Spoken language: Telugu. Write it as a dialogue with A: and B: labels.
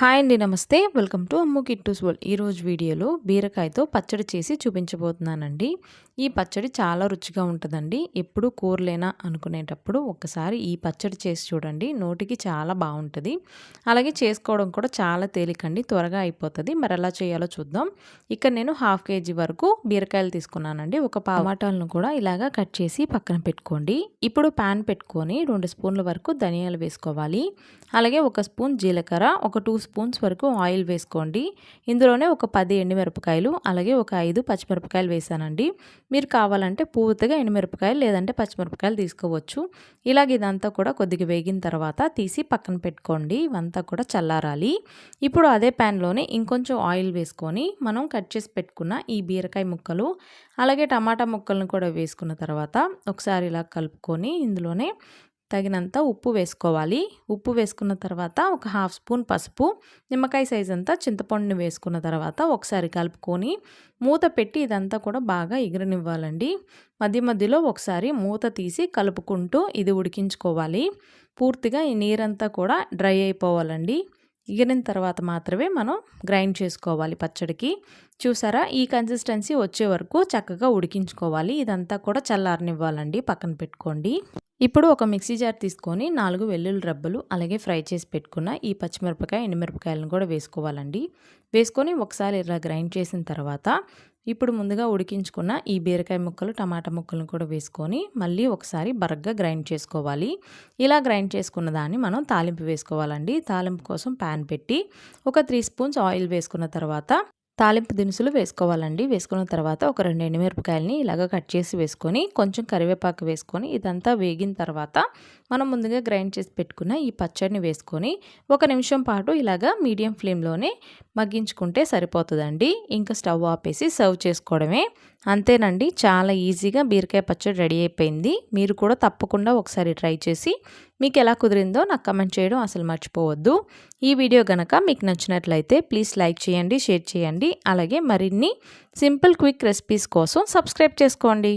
A: హాయ్ అండి నమస్తే. Welcome to Ammu Kittus world. ఈరోజు వీడియోలో బీరకాయతో పచ్చడి చేసి చూపించబోతున్నానండి. ఈ పచ్చడి చాలా రుచిగా ఉంటుందండి. ఎప్పుడు కూరలేనా అనుకునేటప్పుడు ఒక్కసారి ఈ పచ్చడి చేసి చూడండి. నోటికి చాలా బాగుంటుంది. అలాగే చేసుకోవడం కూడా చాలా తేలికండి. త్వరగా అయిపోతుంది. మరి ఎలా చేయాలో చూద్దాం. ఇక్కడ నేను హాఫ్ కేజీ వరకు బీరకాయలు తీసుకున్నానండి. ఒక టమాటాలను కూడా ఇలాగా కట్ చేసి పక్కన పెట్టుకోండి. ఇప్పుడు ప్యాన్ పెట్టుకొని రెండు స్పూన్ల వరకు ధనియాలు వేసుకోవాలి. అలాగే ఒక స్పూన్ జీలకర్ర ఒక టూ స్పూన్స్ వరకు ఆయిల్ వేసుకోండి. ఇందులోనే ఒక పది ఎండుమిరపకాయలు అలాగే ఒక ఐదు పచ్చిమిరపకాయలు వేసానండి. మీరు కావాలంటే పూర్తిగా ఎండుమిరపకాయలు లేదంటే పచ్చిమిరపకాయలు తీసుకోవచ్చు. ఇలాగ ఇదంతా కూడా కొద్దిగా వేగిన తర్వాత తీసి పక్కన పెట్టుకోండి. ఇవంతా కూడా చల్లారాలి. ఇప్పుడు అదే ప్యాన్లోనే ఇంకొంచెం ఆయిల్ వేసుకొని మనం కట్ చేసి పెట్టుకున్న ఈ బీరకాయ ముక్కలు అలాగే టమాటా ముక్కలను కూడా వేసుకున్న తర్వాత ఒకసారి ఇలా కలుపుకొని ఇందులోనే తగినంత ఉప్పు వేసుకోవాలి. ఉప్పు వేసుకున్న తర్వాత ఒక హాఫ్ స్పూన్ పసుపు నిమ్మకాయ సైజ్ అంతా చింతపండుని వేసుకున్న తర్వాత ఒకసారి కలుపుకొని మూత పెట్టి ఇదంతా కూడా బాగా ఎగరనివ్వాలండి. మధ్య మధ్యలో ఒకసారి మూత తీసి కలుపుకుంటూ ఇది ఉడికించుకోవాలి. పూర్తిగా ఈ నీరంతా కూడా డ్రై అయిపోవాలండి. ఎగిరిన తర్వాత మాత్రమే మనం గ్రైండ్ చేసుకోవాలి పచ్చడికి. చూసారా? ఈ కన్సిస్టెన్సీ వచ్చే వరకు చక్కగా ఉడికించుకోవాలి. ఇదంతా కూడా చల్లారనివ్వాలండి పక్కన పెట్టుకోండి. ఇప్పుడు ఒక మిక్సీ జార్ తీసుకొని నాలుగు వెల్లుల్లి రబ్బలు అలాగే ఫ్రై చేసి పెట్టుకున్న ఈ పచ్చిమిరపకాయ ఎండుమిరపకాయలను కూడా వేసుకోవాలండి. వేసుకొని ఒకసారి ఇలా గ్రైండ్ చేసిన తర్వాత ఇప్పుడు ముందుగా ఉడికించుకున్న ఈ బీరకాయ ముక్కలు టమాటా ముక్కలను కూడా వేసుకొని మళ్ళీ ఒకసారి బరగ్గా గ్రైండ్ చేసుకోవాలి. ఇలా గ్రైండ్ చేసుకున్న దాన్ని మనం తాలింపు వేసుకోవాలండి. తాలింపు కోసం ప్యాన్ పెట్టి ఒక త్రీ స్పూన్స్ ఆయిల్ వేసుకున్న తర్వాత తాలింపు దినుసులు వేసుకోవాలండి. వేసుకున్న తర్వాత ఒక రెండు ఎండుమిరపకాయలని ఇలాగ కట్ చేసి వేసుకొని కొంచెం కరివేపాకు వేసుకొని ఇదంతా వేగిన తర్వాత మనం ముందుగా గ్రైండ్ చేసి పెట్టుకున్న ఈ పచ్చడిని వేసుకొని ఒక నిమిషం పాటు ఇలాగా మీడియం ఫ్లేమ్లోనే మగ్గించుకుంటే సరిపోతుందండి. ఇంకా స్టవ్ ఆపేసి సర్వ్ చేసుకోవడమే. అంతేనండి చాలా ఈజీగా బీరకాయ పచ్చడి రెడీ అయిపోయింది. మీరు కూడా తప్పకుండా ఒకసారి ట్రై చేసి మీకు ఎలా కుదిరిందో నాకు కమెంట్ చేయడం అసలు మర్చిపోవద్దు. ఈ వీడియో కనుక మీకు నచ్చినట్లయితే ప్లీజ్ లైక్ చేయండి షేర్ చేయండి. అలాగే మరిన్ని సింపుల్ క్విక్ రెసిపీస్ కోసం సబ్స్క్రైబ్ చేసుకోండి.